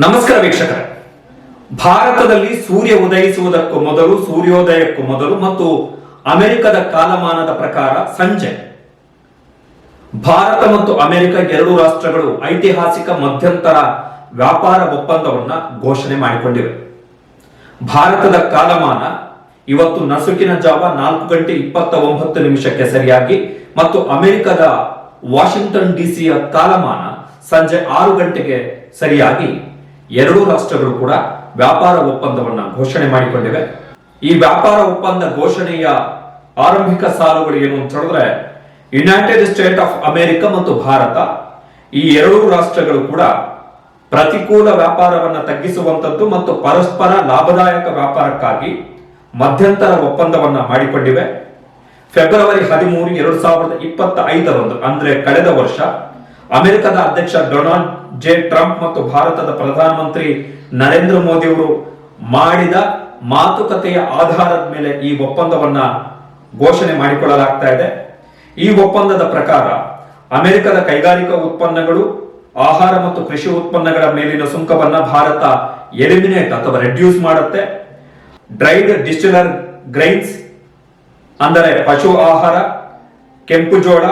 ನಮಸ್ಕಾರ ವೀಕ್ಷಕರೇ. ಭಾರತದಲ್ಲಿ ಸೂರ್ಯ ಉದಯಿಸುವುದಕ್ಕೂ ಮೊದಲು, ಸೂರ್ಯೋದಯಕ್ಕೂ ಮೊದಲು ಮತ್ತು ಅಮೆರಿಕದ ಕಾಲಮಾನದ ಪ್ರಕಾರ ಸಂಜೆ. ಭಾರತ ಮತ್ತು ಅಮೆರಿಕ ಎರಡು ರಾಷ್ಟ್ರಗಳು ಐತಿಹಾಸಿಕ ಮಧ್ಯಂತರ ವ್ಯಾಪಾರ ಒಪ್ಪಂದವನ್ನು ಘೋಷಣೆ ಮಾಡಿಕೊಂಡಿವೆ. ಭಾರತದ ಕಾಲಮಾನ ಇವತ್ತು ನಸುಕಿನ ಜಾವ ನಾಲ್ಕು ಗಂಟೆ ಇಪ್ಪತ್ತ ಒಂಬತ್ತು ನಿಮಿಷಕ್ಕೆ ಸರಿಯಾಗಿ ಮತ್ತು ಅಮೆರಿಕದ ವಾಷಿಂಗ್ಟನ್ ಡಿಸಿಯ ಕಾಲಮಾನ ಸಂಜೆ ಆರು ಗಂಟೆಗೆ ಸರಿಯಾಗಿ ಎರಡೂ ರಾಷ್ಟ್ರಗಳು ಕೂಡ ವ್ಯಾಪಾರ ಒಪ್ಪಂದವನ್ನ ಘೋಷಣೆ ಮಾಡಿಕೊಂಡಿವೆ. ಈ ವ್ಯಾಪಾರ ಒಪ್ಪಂದ ಘೋಷಣೆಯ ಆರಂಭಿಕ ಸಾಲುಗಳು ಏನು ಅಂತ ಹೇಳಿದ್ರೆ ಯುನೈಟೆಡ್ ಸ್ಟೇಟ್ ಆಫ್ ಅಮೆರಿಕ ಮತ್ತು ಭಾರತ ಈ ಎರಡೂ ರಾಷ್ಟ್ರಗಳು ಕೂಡ ಪ್ರತಿಕೂಲ ವ್ಯಾಪಾರವನ್ನ ತಗ್ಗಿಸುವಂತದ್ದು ಮತ್ತು ಪರಸ್ಪರ ಲಾಭದಾಯಕ ವ್ಯಾಪಾರಕ್ಕಾಗಿ ಮಧ್ಯಂತರ ಒಪ್ಪಂದವನ್ನ ಮಾಡಿಕೊಂಡಿವೆ. ಫೆಬ್ರವರಿ ಹದಿಮೂರು, ಎರಡು ಸಾವಿರದ ಇಪ್ಪತ್ತ ಐದರಂದು ಅಂದ್ರೆ ಕಳೆದ ವರ್ಷ, ಅಮೆರಿಕದ ಅಧ್ಯಕ್ಷ ಡೊನಾಲ್ಡ್ ಜೆ ಟ್ರಂಪ್ ಮತ್ತು ಭಾರತದ ಪ್ರಧಾನಮಂತ್ರಿ ನರೇಂದ್ರ ಮೋದಿ ಅವರು ಮಾಡಿದ ಮಾತುಕತೆಯ ಆಧಾರದ ಮೇಲೆ ಈ ಒಪ್ಪಂದವನ್ನ ಘೋಷಣೆ ಮಾಡಿಕೊಳ್ಳಲಾಗ್ತಾ ಇದೆ. ಈ ಒಪ್ಪಂದದ ಪ್ರಕಾರ ಅಮೆರಿಕದ ಕೈಗಾರಿಕಾ ಉತ್ಪನ್ನಗಳು, ಆಹಾರ ಮತ್ತು ಕೃಷಿ ಉತ್ಪನ್ನಗಳ ಮೇಲಿನ ಸುಂಕವನ್ನ ಭಾರತ ಎಲಿಮಿನೇಟ್ ಅಥವಾ ರೆಡ್ಯೂಸ್ ಮಾಡುತ್ತೆ. ಡ್ರೈಡ್ ಡಿಸ್ಟಿಲರ್ ಗ್ರೈನ್ಸ್ ಅಂದರೆ ಪಶು ಆಹಾರ, ಕೆಂಪು ಜೋಳ,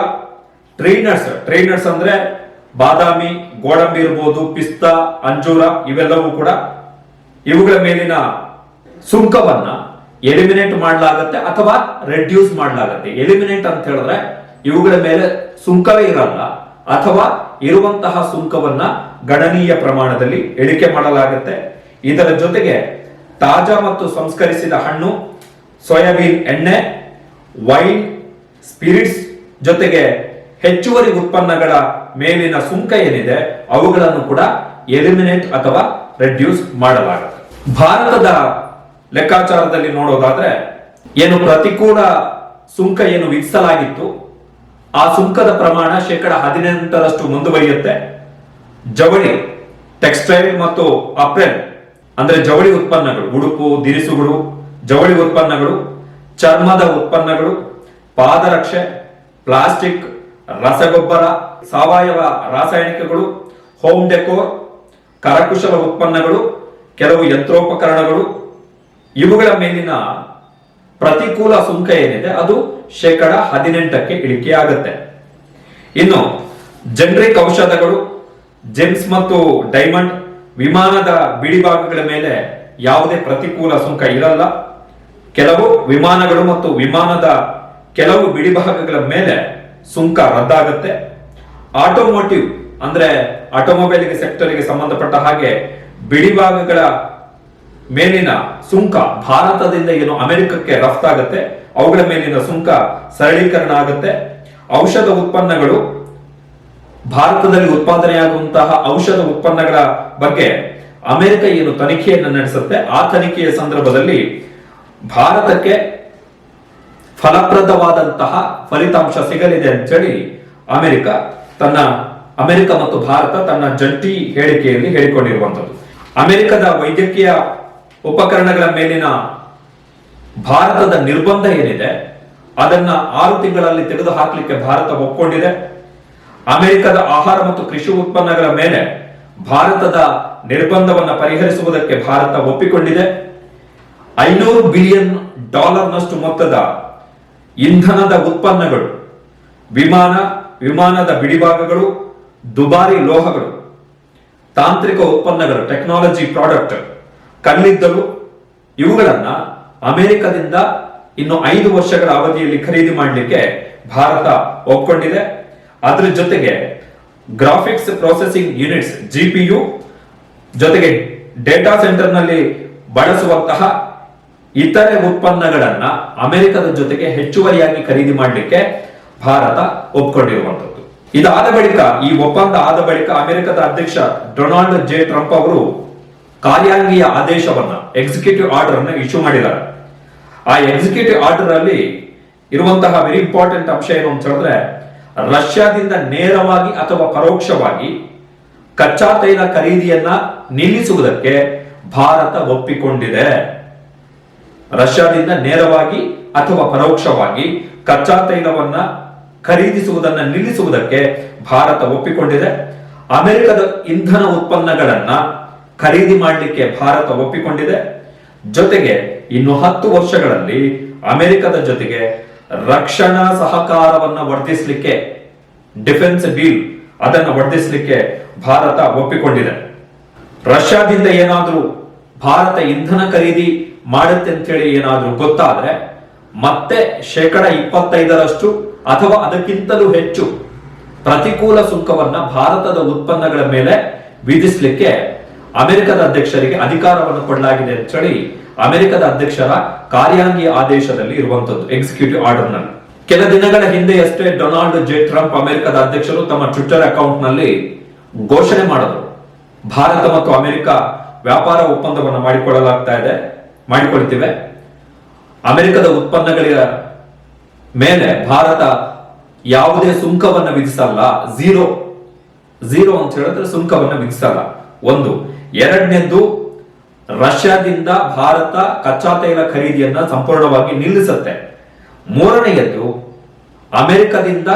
ಟ್ರೈನರ್ಸ್. ಟ್ರೈನರ್ಸ್ ಅಂದ್ರೆ ಬಾದಾಮಿ ಗೋಡಂಬಿ ಇರ್ಬೋದು, ಪಿಸ್ತಾ, ಅಂಜೂರ, ಇವೆಲ್ಲವೂ ಕೂಡ ಇವುಗಳ ಮೇಲಿನ ಸುಂಕವನ್ನ ಎಲಿಮಿನೇಟ್ ಮಾಡಲಾಗತ್ತೆ ಅಥವಾ ರೆಡ್ಯೂಸ್ ಮಾಡಲಾಗತ್ತೆ. ಎಲಿಮಿನೇಟ್ ಅಂತ ಹೇಳಿದ್ರೆ ಇವುಗಳ ಮೇಲೆ ಸುಂಕವೇ ಇರಲ್ಲ, ಅಥವಾ ಇರುವಂತಹ ಸುಂಕವನ್ನ ಗಣನೀಯ ಪ್ರಮಾಣದಲ್ಲಿ ಇಳಿಕೆ ಮಾಡಲಾಗುತ್ತೆ. ಇದರ ಜೊತೆಗೆ ತಾಜಾ ಮತ್ತು ಸಂಸ್ಕರಿಸಿದ ಹಣ್ಣು, ಸೋಯಾಬೀನ್ ಎಣ್ಣೆ, ವೈನ್, ಸ್ಪಿರಿಟ್ಸ್ ಜೊತೆಗೆ ಹೆಚ್ಚುವರಿ ಉತ್ಪನ್ನಗಳ ಮೇಲಿನ ಸುಂಕ ಏನಿದೆ, ಅವುಗಳನ್ನು ಕೂಡ ಎಲಿಮಿನೇಟ್ ಅಥವಾ ರೆಡ್ಯೂಸ್ ಮಾಡಲಾಗುತ್ತೆ. ಭಾರತದ ಲೆಕ್ಕಾಚಾರದಲ್ಲಿ ನೋಡೋದಾದ್ರೆ, ಏನು ಪ್ರತಿಕೂಲ ಸುಂಕ ಏನು ವಿಧಿಸಲಾಗಿತ್ತು, ಆ ಸುಂಕದ ಪ್ರಮಾಣ ಶೇಕಡ ಹದಿನೆಂಟರಷ್ಟು ಮುಂದುವರಿಯುತ್ತೆ. ಜವಳಿ ಟೆಕ್ಸ್ಟೈಲ್ ಮತ್ತು ಅಪ್ರೆಲ್ ಅಂದ್ರೆ ಜವಳಿ ಉತ್ಪನ್ನಗಳು, ಉಡುಪು, ದಿರಿಸುಗಳು, ಜವಳಿ ಉತ್ಪನ್ನಗಳು, ಚರ್ಮದ ಉತ್ಪನ್ನಗಳು, ಪಾದರಕ್ಷೆ ಪ್ಲಾಸ್ಟಿಕ್ ರಸಗೊಬ್ಬರ, ಸಾವಯವ ರಾಸಾಯನಿಕಗಳು ಹೋಮ್ ಡೆಕೋರ್ ಕರಕುಶಲ ಉತ್ಪನ್ನಗಳು, ಕೆಲವು ಯಂತ್ರೋಪಕರಣಗಳು, ಇವುಗಳ ಮೇಲಿನ ಪ್ರತಿಕೂಲ ಸುಂಕ ಏನಿದೆ ಅದು ಶೇಕಡ ಹದಿನೆಂಟಕ್ಕೆ ಇಳಿಕೆಯಾಗುತ್ತೆ. ಇನ್ನು ಜನರಿಕ್ ಔಷಧಗಳು ಜೆಮ್ಸ್ ಮತ್ತು ಡೈಮಂಡ್ ವಿಮಾನದ ಬಿಡಿಭಾಗಗಳ ಮೇಲೆ ಯಾವುದೇ ಪ್ರತಿಕೂಲ ಸುಂಕ ಇರಲ್ಲ. ಕೆಲವು ವಿಮಾನಗಳು ಮತ್ತು ವಿಮಾನದ ಕೆಲವು ಬಿಡಿಭಾಗಗಳ ಮೇಲೆ ಸುಂಕ ರದ್ದಾಗುತ್ತೆ. ಆಟೋಮೋಟಿವ್ ಅಂದ್ರೆ ಆಟೋಮೊಬೈಲ್ಗೆ ಸೆಕ್ಟರ್ಗೆ ಸಂಬಂಧಪಟ್ಟ ಹಾಗೆ ಬಿಡಿಭಾಗಗಳ ಮೇಲಿನ ಸುಂಕ ಭಾರತದಿಂದ ಏನು ಅಮೆರಿಕಕ್ಕೆ ರಫ್ತಾಗುತ್ತೆ ಅವುಗಳ ಮೇಲಿನ ಸುಂಕ ಸರಳೀಕರಣ ಆಗುತ್ತೆ. ಔಷಧ ಉತ್ಪನ್ನಗಳು, ಭಾರತದಲ್ಲಿ ಉತ್ಪಾದನೆಯಾಗುವಂತಹ ಔಷಧ ಉತ್ಪನ್ನಗಳ ಬಗ್ಗೆ ಅಮೆರಿಕ ಏನು ತನಿಖೆಯನ್ನು ನಡೆಸುತ್ತೆ? ಆ ತನಿಖೆಯ ಸಂದರ್ಭದಲ್ಲಿ ಭಾರತಕ್ಕೆ ಫಲಪ್ರದವಾದಂತಹ ಫಲಿತಾಂಶ ಸಿಗಲಿದೆ ಅಂತೇಳಿ ಅಮೆರಿಕ ತನ್ನ, ಅಮೆರಿಕ ಮತ್ತು ಭಾರತ ತನ್ನ ಜಂಟಿ ಹೇಳಿಕೆಯಲ್ಲಿ ಹೇಳಿಕೊಂಡಿರುವಂಥದ್ದು. ಅಮೆರಿಕದ ವೈದ್ಯಕೀಯ ಉಪಕರಣಗಳ ಮೇಲಿನ ಭಾರತದ ನಿರ್ಬಂಧ ಏನಿದೆ, ಅದನ್ನ ಆರು ತಿಂಗಳಲ್ಲಿ ತೆಗೆದು ಹಾಕಲಿಕ್ಕೆ ಭಾರತ ಒಪ್ಕೊಂಡಿದೆ. ಅಮೆರಿಕದ ಆಹಾರ ಮತ್ತು ಕೃಷಿ ಉತ್ಪನ್ನಗಳ ಮೇಲೆ ಭಾರತದ ನಿರ್ಬಂಧವನ್ನು ಪರಿಹರಿಸುವುದಕ್ಕೆ ಭಾರತ ಒಪ್ಪಿಕೊಂಡಿದೆ. ಐನೂರು ಬಿಲಿಯನ್ ಡಾಲರ್ನಷ್ಟು ಮೊತ್ತದ ಇಂಧನದ ಉತ್ಪನ್ನಗಳು, ವಿಮಾನ, ವಿಮಾನದ ಬಿಡಿಭಾಗಗಳು, ದುಬಾರಿ ಲೋಹಗಳು, ತಾಂತ್ರಿಕ ಉತ್ಪನ್ನಗಳು ಟೆಕ್ನಾಲಜಿ ಪ್ರಾಡಕ್ಟ್ ಕಲ್ಲಿದ್ದಲು, ಇವುಗಳನ್ನ ಅಮೆರಿಕದಿಂದ ಇನ್ನು ಐದು ವರ್ಷಗಳ ಅವಧಿಯಲ್ಲಿ ಖರೀದಿ ಮಾಡಲಿಕ್ಕೆ ಭಾರತ ಒಪ್ಕೊಂಡಿದೆ. ಅದರ ಜೊತೆಗೆ ಗ್ರಾಫಿಕ್ಸ್ ಪ್ರೊಸೆಸಿಂಗ್ ಯೂನಿಟ್ಸ್ ಜಿಪಿಯು ಜೊತೆಗೆ ಡೇಟಾ ಸೆಂಟರ್ನಲ್ಲಿ ಬಳಸುವಂತಹ ಇತರೆ ಉತ್ಪನ್ನಗಳನ್ನ ಅಮೆರಿಕದ ಜೊತೆಗೆ ಹೆಚ್ಚುವರಿಯಾಗಿ ಖರೀದಿ ಮಾಡಲಿಕ್ಕೆ ಭಾರತ ಒಪ್ಕೊಂಡಿರುವಂತದ್ದು ಇದಾದ ಬಳಿಕ, ಈ ಒಪ್ಪಂದ ಆದ ಬಳಿಕ ಅಮೆರಿಕದ ಅಧ್ಯಕ್ಷ ಡೊನಾಲ್ಡ್ ಜೆ ಟ್ರಂಪ್ ಅವರು ಕಾರ್ಯಾಂಗೀಯ ಆದೇಶವನ್ನ ಎಕ್ಸಿಕ್ಯೂಟಿವ್ ಆರ್ಡರ್ ಅನ್ನ ಇಶ್ಯೂ ಮಾಡಿದ್ದಾರೆ. ಆ ಎಕ್ಸಿಕ್ಯೂಟಿವ್ ಆರ್ಡರ್ ಅಲ್ಲಿ ಇರುವಂತಹ ವೆರಿ ಇಂಪಾರ್ಟೆಂಟ್ ಅಂಶ ಏನು ಅಂತ ಹೇಳಿದ್ರೆ, ರಷ್ಯಾದಿಂದ ನೇರವಾಗಿ ಅಥವಾ ಪರೋಕ್ಷವಾಗಿ ಕಚ್ಚಾ ತೈಲ ಖರೀದಿಯನ್ನ ನಿಲ್ಲಿಸುವುದಕ್ಕೆ ಭಾರತ ಒಪ್ಪಿಕೊಂಡಿದೆ. ರಷ್ಯಾದಿಂದ ನೇರವಾಗಿ ಅಥವಾ ಪರೋಕ್ಷವಾಗಿ ಕಚ್ಚಾ ತೈಲವನ್ನ ಖರೀದಿಸುವುದನ್ನು ನಿಲ್ಲಿಸುವುದಕ್ಕೆ ಭಾರತ ಒಪ್ಪಿಕೊಂಡಿದೆ. ಅಮೆರಿಕದ ಇಂಧನ ಉತ್ಪನ್ನಗಳನ್ನ ಖರೀದಿ ಮಾಡಲಿಕ್ಕೆ ಭಾರತ ಒಪ್ಪಿಕೊಂಡಿದೆ. ಜೊತೆಗೆ ಇನ್ನು ಹತ್ತು ವರ್ಷಗಳಲ್ಲಿ ಅಮೆರಿಕದ ಜೊತೆಗೆ ರಕ್ಷಣಾ ಸಹಕಾರವನ್ನ ವರ್ಧಿಸಲಿಕ್ಕೆ, ಡಿಫೆನ್ಸ್ ಡೀಲ್ ಅದನ್ನು ವರ್ಧಿಸಲಿಕ್ಕೆ ಭಾರತ ಒಪ್ಪಿಕೊಂಡಿದೆ. ರಷ್ಯಾದಿಂದ ಏನಾದರೂ ಭಾರತ ಇಂಧನ ಖರೀದಿ ಮಾಡುತ್ತೆ ಅಂತೇಳಿ ಏನಾದ್ರೂ ಗೊತ್ತಾದ್ರೆ ಮತ್ತೆ ಶೇಕಡ ಇಪ್ಪತ್ತೈದರಷ್ಟು ಅಥವಾ ಅದಕ್ಕಿಂತಲೂ ಹೆಚ್ಚು ಪ್ರತಿಕೂಲ ಸುಂಕವನ್ನ ಭಾರತದ ಉತ್ಪನ್ನಗಳ ಮೇಲೆ ವಿಧಿಸಲಿಕ್ಕೆ ಅಮೆರಿಕದ ಅಧ್ಯಕ್ಷರಿಗೆ ಅಧಿಕಾರವನ್ನು ಕೊಡಲಾಗಿದೆ ಅಂತೇಳಿ ಅಮೆರಿಕದ ಅಧ್ಯಕ್ಷರ ಕಾರ್ಯಾಂಗಿ ಆದೇಶದಲ್ಲಿ ಇರುವಂತದ್ದು ಎಕ್ಸಿಕ್ಯೂಟಿವ್ ಆರ್ಡರ್ನಲ್ಲಿ. ಕೆಲ ದಿನಗಳ ಹಿಂದೆಯಷ್ಟೇ ಡೊನಾಲ್ಡ್ ಜೆ ಟ್ರಂಪ್ ಅಮೆರಿಕದ ಅಧ್ಯಕ್ಷರು ತಮ್ಮ ಟ್ವಿಟರ್ ಅಕೌಂಟ್ನಲ್ಲಿ ಘೋಷಣೆ ಮಾಡಿದ್ರು. ಭಾರತ ಮತ್ತು ಅಮೆರಿಕ ವ್ಯಾಪಾರ ಒಪ್ಪಂದವನ್ನು ಮಾಡಿಕೊಳ್ಳಲಾಗ್ತಾ ಇದೆ. ಮಾಡಿಕೊಳ್ತಿವೆ ಅಮೆರಿಕದ ಉತ್ಪನ್ನಗಳ ಮೇಲೆ ಭಾರತ ಯಾವುದೇ ಸುಂಕವನ್ನು ವಿಧಿಸಲ್ಲ. ಝೀರೋ ಝೀರೋ ಅಂತ ಹೇಳಿದ್ರೆ ಸುಂಕವನ್ನು ವಿಧಿಸಲ್ಲ. ಒಂದು, ಎರಡನೇದ್ದು, ರಷ್ಯಾದಿಂದ ಭಾರತ ಕಚ್ಚಾ ತೈಲ ಖರೀದಿಯನ್ನ ಸಂಪೂರ್ಣವಾಗಿ ನಿಲ್ಲಿಸುತ್ತೆ. ಮೂರನೆಯದ್ದು, ಅಮೆರಿಕದಿಂದ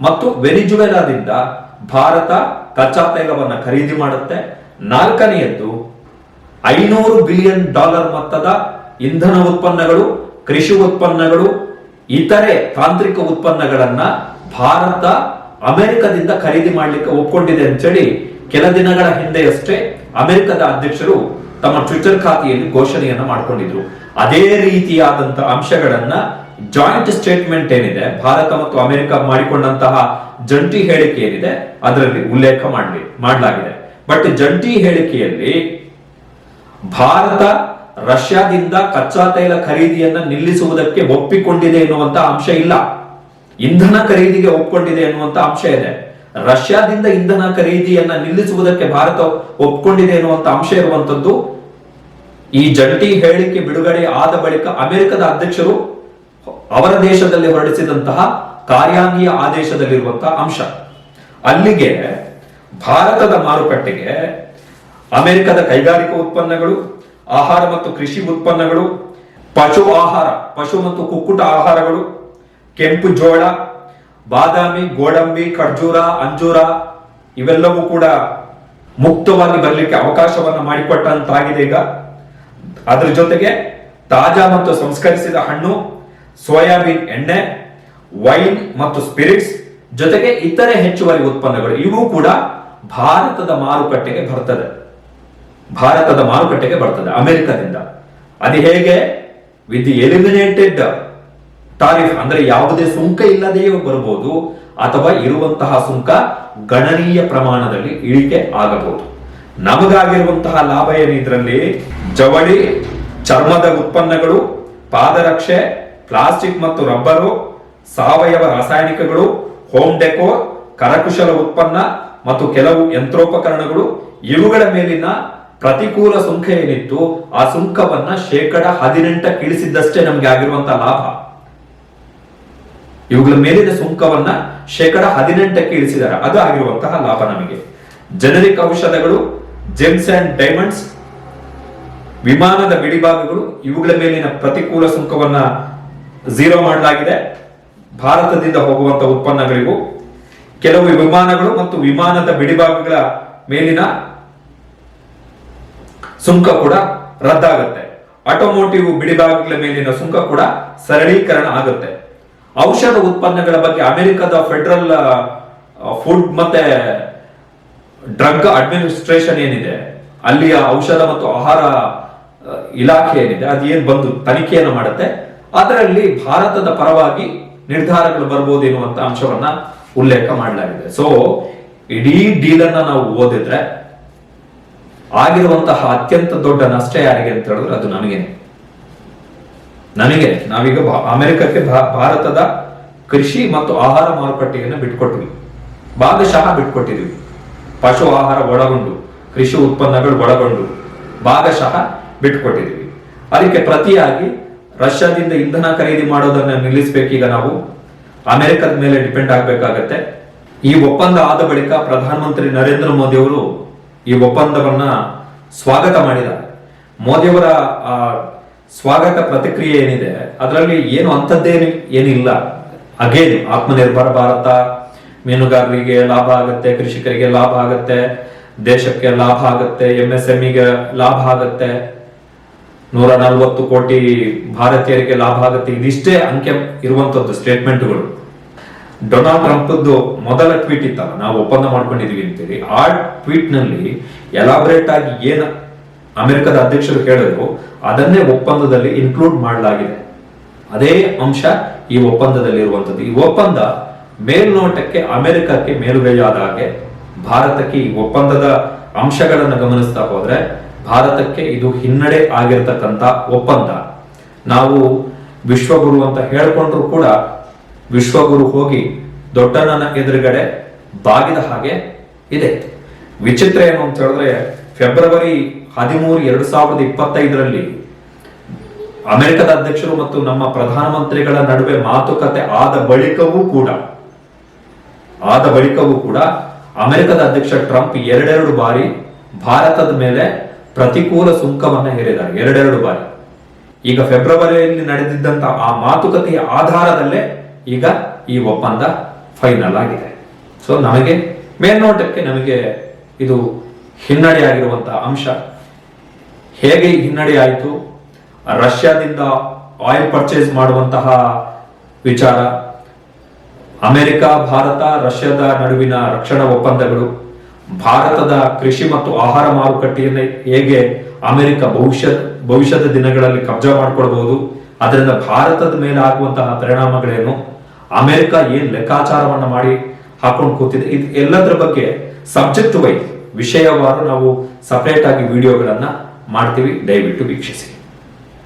ಮತ್ತು ವೆನಿಜುವೆಲಾದಿಂದ ಭಾರತ ಕಚ್ಚಾ ತೈಲವನ್ನು ಖರೀದಿ ಮಾಡುತ್ತೆ. ನಾಲ್ಕನೆಯದ್ದು ಐನೂರು ಬಿಲಿಯನ್ ಡಾಲರ್ ಮೊತ್ತದ ಇಂಧನ ಉತ್ಪನ್ನಗಳು, ಕೃಷಿ ಉತ್ಪನ್ನಗಳು, ಇತರೆ ತಾಂತ್ರಿಕ ಉತ್ಪನ್ನಗಳನ್ನ ಭಾರತ ಅಮೆರಿಕದಿಂದ ಖರೀದಿ ಮಾಡಲಿಕ್ಕೆ ಒಪ್ಕೊಂಡಿದೆ ಅಂತೇಳಿ ಕೆಲ ದಿನಗಳ ಹಿಂದೆಯಷ್ಟೇ ಅಮೆರಿಕದ ಅಧ್ಯಕ್ಷರು ತಮ್ಮ ಟ್ವಿಟರ್ ಖಾತೆಯಲ್ಲಿ ಘೋಷಣೆಯನ್ನ ಮಾಡಿಕೊಂಡಿದ್ರು. ಅದೇ ರೀತಿಯಾದಂತಹ ಅಂಶಗಳನ್ನ ಜಾಯಿಂಟ್ ಸ್ಟೇಟ್ಮೆಂಟ್ ಏನಿದೆ, ಭಾರತ ಮತ್ತು ಅಮೆರಿಕ ಮಾಡಿಕೊಂಡಂತಹ ಜಂಟಿ ಹೇಳಿಕೆ ಏನಿದೆ, ಅದರಲ್ಲಿ ಉಲ್ಲೇಖ ಮಾಡಲಿ ಮಾಡಲಾಗಿದೆ. ಬಟ್ ಜಂಟಿ ಹೇಳಿಕೆಯಲ್ಲಿ ಭಾರತ ರಷ್ಯಾದಿಂದ ಕಚ್ಚಾ ತೈಲ ಖರೀದಿಯನ್ನ ನಿಲ್ಲಿಸುವುದಕ್ಕೆ ಒಪ್ಪಿಕೊಂಡಿದೆ ಎನ್ನುವಂತ ಅಂಶ ಇಲ್ಲ. ಇಂಧನ ಖರೀದಿಗೆ ಒಪ್ಪಿಕೊಂಡಿದೆ ಎನ್ನುವಂತ ಅಂಶ ಇದೆ. ರಷ್ಯಾದಿಂದ ಇಂಧನ ಖರೀದಿಯನ್ನ ನಿಲ್ಲಿಸುವುದಕ್ಕೆ ಭಾರತ ಒಪ್ಕೊಂಡಿದೆ ಎನ್ನುವಂತ ಅಂಶ ಇರುವಂತದ್ದು ಈ ಜಂಟಿ ಹೇಳಿಕೆ ಬಿಡುಗಡೆ ಆದ ಬಳಿಕ ಅಮೆರಿಕದ ಅಧ್ಯಕ್ಷರು ಅವರ ದೇಶದಲ್ಲಿ ಹೊರಡಿಸಿದಂತಹ ಕಾರ್ಯಾಂಗೀಯ ಆದೇಶದಲ್ಲಿರುವಂತಹ ಅಂಶ. ಅಲ್ಲಿಗೆ ಭಾರತದ ಮಾರುಕಟ್ಟೆಗೆ ಅಮೆರಿಕದ ಕೈಗಾರಿಕಾ ಉತ್ಪನ್ನಗಳು, ಆಹಾರ ಮತ್ತು ಕೃಷಿ ಉತ್ಪನ್ನಗಳು, ಪಶು ಆಹಾರ, ಪಶು ಮತ್ತು ಕುಕ್ಕುಟ ಆಹಾರಗಳು, ಕೆಂಪು ಜೋಳ, ಬಾದಾಮಿ, ಗೋಡಂಬಿ, ಖರ್ಜೂರ, ಅಂಜೂರ, ಇವೆಲ್ಲವೂ ಕೂಡ ಮುಕ್ತವಾಗಿ ಬರಲಿಕ್ಕೆ ಅವಕಾಶವನ್ನು ಮಾಡಿಕೊಟ್ಟಂತಾಗಿದೆ ಈಗ. ಅದರ ಜೊತೆಗೆ ತಾಜಾ ಮತ್ತು ಸಂಸ್ಕರಿಸಿದ ಹಣ್ಣು, ಸೋಯಾಬೀನ್ ಎಣ್ಣೆ, ವೈನ್ ಮತ್ತು ಸ್ಪಿರಿಟ್ಸ್, ಜೊತೆಗೆ ಇತರೆ ಹೆಚ್ಚುವರಿ ಉತ್ಪನ್ನಗಳು, ಇವು ಕೂಡ ಭಾರತದ ಮಾರುಕಟ್ಟೆಗೆ ಬರ್ತದೆ. ಭಾರತದ ಮಾರುಕಟ್ಟೆಗೆ ಬರ್ತದೆ, ಅಮೆರಿಕದಿಂದ. ಅದು ಹೇಗೆ? ವಿತ್ ಎಲಿಮಿನೇಟೆಡ್ ಟಾರಿಫ್ ಅಂದ್ರೆ ಯಾವುದೇ ಸುಂಕ ಇಲ್ಲದೆಯೇ ಬರಬಹುದು ಅಥವಾ ಇರುವಂತಹ ಸುಂಕ ಗಣನೀಯ ಪ್ರಮಾಣದಲ್ಲಿ ಇಳಿಕೆ ಆಗಬಹುದು. ನಮಗಾಗಿರುವಂತಹ ಲಾಭ ಏನು ಇದರಲ್ಲಿ ಜವಳಿ, ಚರ್ಮದ ಉತ್ಪನ್ನಗಳು, ಪಾದರಕ್ಷೆ, ಪ್ಲಾಸ್ಟಿಕ್ ಮತ್ತು ರಬ್ಬರು, ಸಾವಯವ ರಾಸಾಯನಿಕಗಳು, ಹೋಮ್ ಡೆಕೋರ್, ಕರಕುಶಲ ಉತ್ಪನ್ನ ಮತ್ತು ಕೆಲವು ಯಂತ್ರೋಪಕರಣಗಳು, ಇವುಗಳ ಮೇಲಿನ ಪ್ರತಿಕೂಲ ಸುಂಕ ಏನಿತ್ತು, ಆ ಸುಂಕವನ್ನ ಶೇಕಡ ಹದಿನೆಂಟಕ್ಕೆ ಇಳಿಸಿದ್ದಷ್ಟೇ ನಮ್ಗೆ ಆಗಿರುವಂತಹ ಲಾಭ. ಇವುಗಳ ಮೇಲಿನ ಸುಂಕವನ್ನ ಶೇಕಡ ಹದಿನೆಂಟಕ್ಕೆ ಇಳಿಸಿದ್ದಾರೆ ಅದು ಆಗಿರುವಂತಹ ಲಾಭ ನಮಗೆ. ಜನರಿಕ್ ಔಷಧಗಳು ಜೆಮ್ಸ್ ಅಂಡ್ ಡೈಮಂಡ್ಸ್ ವಿಮಾನದ ಬಿಡಿಭಾಗಗಳು, ಇವುಗಳ ಮೇಲಿನ ಪ್ರತಿಕೂಲ ಸುಂಕವನ್ನ ಝೀರೋ ಮಾಡಲಾಗಿದೆ. ಭಾರತದಿಂದ ಹೋಗುವಂತಹ ಉತ್ಪನ್ನಗಳಿಗೂ ಕೆಲವು ವಿಮಾನಗಳು ಮತ್ತು ವಿಮಾನದ ಬಿಡಿಭಾಗಗಳ ಮೇಲಿನ ಸುಂಕ ಕೂಡ ರದ್ದಾಗುತ್ತೆ. ಆಟೋಮೋಟಿವ್ ಬಿಡಿಭಾಗಗಳ ಮೇಲಿನ ಸುಂಕ ಕೂಡ ಸರಳೀಕರಣ ಆಗುತ್ತೆ. ಔಷಧ ಉತ್ಪನ್ನಗಳ ಬಗ್ಗೆ ಅಮೆರಿಕದ ಫೆಡರಲ್ ಫುಡ್ ಮತ್ತೆ ಡ್ರಗ್ ಅಡ್ಮಿನಿಸ್ಟ್ರೇಷನ್ ಏನಿದೆ, ಅಲ್ಲಿಯ ಔಷಧ ಮತ್ತು ಆಹಾರ ಇಲಾಖೆ ಏನಿದೆ, ಅದು ಏನ್ ಬಂದು ತನಿಖೆಯನ್ನು ಮಾಡುತ್ತೆ, ಅದರಲ್ಲಿ ಭಾರತದ ಪರವಾಗಿ ನಿರ್ಧಾರಗಳು ಬರಬಹುದು ಎನ್ನುವಂತ ಅಂಶವನ್ನ ಉಲ್ಲೇಖ ಮಾಡಲಾಗಿದೆ. ಸೊ ಇಡೀ ಡೀಲ್ ಅನ್ನ ನಾವು ಓದಿದ್ರೆ ಆಗಿರುವಂತಹ ಅತ್ಯಂತ ದೊಡ್ಡ ನಷ್ಟ ಯಾರಿಗೆ ಅಂತ ಹೇಳಿದ್ರೆ ಅದು ನನಗೇನೆ ನನಗೆ. ನಾವೀಗ ಅಮೆರಿಕಕ್ಕೆ ಭಾರತದ ಕೃಷಿ ಮತ್ತು ಆಹಾರ ಮಾರುಕಟ್ಟೆಯನ್ನು ಬಿಟ್ಕೊಟ್ವಿ. ಭಾಗಶಃ ಬಿಟ್ಕೊಟ್ಟಿದ್ವಿ. ಪಶು ಆಹಾರ ಒಳಗೊಂಡು, ಕೃಷಿ ಉತ್ಪನ್ನಗಳು ಒಳಗೊಂಡು ಭಾಗಶಃ ಬಿಟ್ಕೊಟ್ಟಿದ್ವಿ. ಅದಕ್ಕೆ ಪ್ರತಿಯಾಗಿ ರಷ್ಯಾದಿಂದ ಇಂಧನ ಖರೀದಿ ಮಾಡೋದನ್ನ ನಿಲ್ಲಿಸಬೇಕೀಗ ನಾವು. ಅಮೆರಿಕದ ಮೇಲೆ ಡಿಪೆಂಡ್ ಆಗ್ಬೇಕಾಗತ್ತೆ. ಈ ಒಪ್ಪಂದ ಆದ ಬಳಿಕ ಪ್ರಧಾನಮಂತ್ರಿ ನರೇಂದ್ರ ಮೋದಿ ಅವರು ಈ ಒಪ್ಪಂದವನ್ನ ಸ್ವಾಗತ ಮಾಡಿದ್ದಾರೆ. ಮೋದಿಯವರ ಆ, ಸ್ವಾಗತ ಪ್ರತಿಕ್ರಿಯೆ ಏನಿದೆ ಅದರಲ್ಲಿ ಏನು ಅಂಥದ್ದೇನು ಏನಿಲ್ಲ. ಅಗೇನ್ ಆತ್ಮನಿರ್ಭರ ಭಾರತ ಮೀನುಗಾರರಿಗೆ ಲಾಭ ಆಗುತ್ತೆ ಕೃಷಿಕರಿಗೆ ಲಾಭ ಆಗುತ್ತೆ ದೇಶಕ್ಕೆ ಲಾಭ ಆಗುತ್ತೆ ಎಂ ಎಸ್ಗೆ ಲಾಭ ಆಗುತ್ತೆ. ನೂರ ನಲ್ವತ್ತು ಕೋಟಿ ಭಾರತೀಯರಿಗೆ ಲಾಭ ಆಗುತ್ತೆ. ಇದಿಷ್ಟೇ ಅಂಕೆ ಇರುವಂತದ್ದು ಸ್ಟೇಟ್ಮೆಂಟ್ಗಳು ಡೊನಾಲ್ಡ್ ಟ್ರಂಪ್ದು ಮೊದಲ ಟ್ವೀಟ್ ಇತ್ತ ನಾವು ಒಪ್ಪಂದ ಮಾಡ್ಕೊಂಡಿದೀವಿ ಅಂತೇಳಿ, ಆ ಟ್ವೀಟ್ನಲ್ಲಿ ಎಲಾಬ್ರೇಟ್ ಆಗಿ ಏನ್ ಅಮೆರಿಕದ ಅಧ್ಯಕ್ಷರು ಹೇಳಿದ್ರು, ಅದನ್ನೇ ಒಪ್ಪಂದದಲ್ಲಿ ಇನ್ಕ್ಲೂಡ್ ಮಾಡಲಾಗಿದೆ. ಅದೇ ಅಂಶ ಈ ಒಪ್ಪಂದದಲ್ಲಿ ಇರುವಂತದ್ದು ಈ ಒಪ್ಪಂದ ಮೇಲ್ನೋಟಕ್ಕೆ ಅಮೆರಿಕಕ್ಕೆ ಮೇಲುಗೈಯಾದ ಹಾಗೆ, ಭಾರತಕ್ಕೆ ಈ ಒಪ್ಪಂದದ ಅಂಶಗಳನ್ನು ಗಮನಿಸ್ತಾ ಹೋದ್ರೆ, ಭಾರತಕ್ಕೆ ಇದು ಹಿನ್ನಡೆ ಆಗಿರ್ತಕ್ಕಂಥ ಒಪ್ಪಂದ. ನಾವು ವಿಶ್ವಗುರು ಅಂತ ಹೇಳ್ಕೊಂಡ್ರು ಕೂಡ ವಿಶ್ವಗುರು ಹೋಗಿ ದೊಡ್ಡಣ್ಣನ ಎದುರುಗಡೆ ಬಾಗಿದ ಹಾಗೆ ಇದೆ. ವಿಚಿತ್ರ ಏನು ಅಂತ ಹೇಳಿದ್ರೆ ಫೆಬ್ರವರಿ ಹದಿಮೂರು ಎರಡು ಸಾವಿರದ ಇಪ್ಪತ್ತೈದರಲ್ಲಿ ಅಮೆರಿಕದ ಅಧ್ಯಕ್ಷರು ಮತ್ತು ನಮ್ಮ ಪ್ರಧಾನಮಂತ್ರಿಗಳ ನಡುವೆ ಮಾತುಕತೆ ಆದ ಬಳಿಕವೂ ಕೂಡ, ಆದ ಬಳಿಕವೂ ಕೂಡ ಅಮೆರಿಕದ ಅಧ್ಯಕ್ಷ ಟ್ರಂಪ್ ಎರಡೆರಡು ಬಾರಿ ಭಾರತದ ಮೇಲೆ ಪ್ರತಿಕೂಲ ಸುಂಕವನ್ನು ಹೇರಿದ್ದಾರೆ. ಎರಡೆರಡು ಬಾರಿ. ಈಗ ಫೆಬ್ರವರಿಯಲ್ಲಿ ನಡೆದಿದ್ದಂತಹ ಆ ಮಾತುಕತೆಯ ಆಧಾರದಲ್ಲೇ ಈಗ ಈ ಒಪ್ಪಂದ ಫೈನಲ್ ಆಗಿದೆ. ಸೊ ನಮಗೆ ಮೇಲ್ನೋಟಕ್ಕೆ ನಮಗೆ ಇದು ಹಿನ್ನಡೆಯಾಗಿರುವಂತಹ ಅಂಶ. ಹೇಗೆ ಹಿನ್ನಡೆ ಆಯಿತು? ರಷ್ಯಾದಿಂದ ಆಯಿಲ್ ಪರ್ಚೇಸ್ ಮಾಡುವಂತಹ ವಿಚಾರ. ಅಮೆರಿಕ, ಭಾರತ, ರಷ್ಯಾದ ನಡುವಿನ ರಕ್ಷಣಾ ಒಪ್ಪಂದಗಳು. ಭಾರತದ ಕೃಷಿ ಮತ್ತು ಆಹಾರ ಮಾರುಕಟ್ಟೆಯನ್ನು ಹೇಗೆ ಅಮೆರಿಕ ಭವಿಷ್ಯ ಭವಿಷ್ಯದ ದಿನಗಳಲ್ಲಿ ಕಬ್ಜಾ ಮಾಡಿಕೊಳ್ಬಹುದು, ಅದರಿಂದ ಭಾರತದ ಮೇಲೆ ಆಗುವಂತಹ ಪರಿಣಾಮಗಳೇನು? ಅಮೆರಿಕ ಏನ್ ಲೆಕ್ಕಾಚಾರವನ್ನ ಮಾಡಿ ಹಾಕೊಂಡು ಕೂತಿದೆ. ಇದು ಎಲ್ಲದರ ಬಗ್ಗೆ ಸಬ್ಜೆಕ್ಟ್ ವೈಸ್ ವಿಷಯವಾರು ನಾವು ಸಪರೇಟ್ ಆಗಿ ವಿಡಿಯೋಗಳನ್ನ ಮಾಡ್ತೀವಿ. ದಯವಿಟ್ಟು ವೀಕ್ಷಿಸಿ.